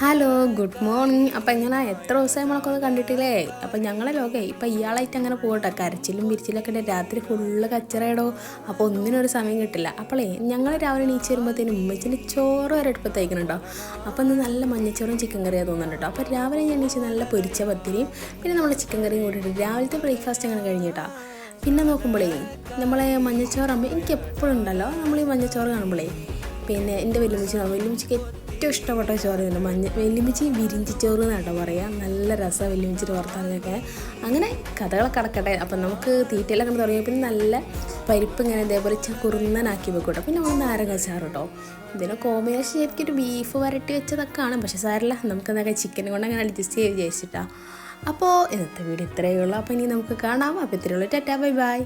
Hello good morning അപ്പം എങ്ങനെ എത്ര ദിവസമായി നമ്മളൊക്കെ ഒന്ന് കണ്ടിട്ടില്ലേ? അപ്പം ഞങ്ങളെ ലോകേ ഇപ്പം ഇയാളായിട്ട് അങ്ങനെ പോകട്ടെ കരച്ചിലും വിരിച്ചിലൊക്കെ ഉണ്ട്. രാത്രി ഫുള്ള് കച്ചറയിടോ. അപ്പോൾ ഒന്നിനൊരു സമയം കിട്ടില്ല. അപ്പോളേ ഞങ്ങൾ രാവിലെ നീച്ച് വരുമ്പോഴത്തേനും ഉമ്മച്ചിന്റെ ചോറ് വരെ എടുപ്പ് തയ്ക്കണുണ്ടോ അപ്പോൾ ഇന്ന് നല്ല മഞ്ഞച്ചോറും ചിക്കൻ കറിയാണ് തോന്നുന്നുണ്ട് കേട്ടോ. രാവിലെ ഞാൻ നീച്ച് നല്ല പൊരിച്ച പത്തിരിയും പിന്നെ നമ്മൾ ചിക്കൻ കറിയും കൂട്ടിയിട്ട് രാവിലത്തെ ബ്രേക്ക്ഫാസ്റ്റ് അങ്ങനെ കഴിഞ്ഞിട്ടാ പിന്നെ നോക്കുമ്പോഴേ നമ്മളെ മഞ്ഞച്ചോറാകുമ്പോൾ എനിക്ക് എപ്പോഴും ഉണ്ടല്ലോ. നമ്മൾ ഈ മഞ്ഞച്ചോറ് കാണുമ്പോഴേ പിന്നെ എന്റെ വെല്ലുമിച്ചി വെല്ലുമിച്ചിക്ക് ഏറ്റവും ഇഷ്ടപ്പെട്ട ചോറ് തന്നെ മഞ്ഞ വെല്ലുമിച്ചി വിരിഞ്ചി ചോറ് എന്നാട്ടോ പറയാം. നല്ല രസമാണ് വെല്ലുമിച്ചിട്ട് വർത്താനൊക്കെ അങ്ങനെ കഥകളൊക്കെ കടക്കട്ടെ. അപ്പം നമുക്ക് തീറ്റയിലൊക്കെ തുടങ്ങിയ പിന്നെ നല്ല പരിപ്പ് ഇങ്ങനെ ഇതേപോലെ കുറുന്നനാക്കി വെക്കൂട്ടോ. പിന്നെ നമ്മൾ നാരങ്ങ അച്ചാർ കേട്ടോ ഇതിന് കോമ്പിനേഷൻ ശരിക്കും ഒരു ബീഫ് വരട്ടി വെച്ചതൊക്കെയാണ്. പക്ഷേ സാരല്ല എന്താ ചിക്കൻ കൊണ്ട് അങ്ങനെ അഡ്ജസ്റ്റ് ചെയ്ത് വിചാരിച്ചിട്ടാ. അപ്പോൾ ഇന്നത്തെ വീഡിയോ ഇത്രയേ ഉള്ളൂ. അപ്പോൾ ഇനി നമുക്ക് കാണാം. അപ്പോൾ ഇത്രയേ ഉള്ളൂ. ടാറ്റാ ബൈ ബൈ.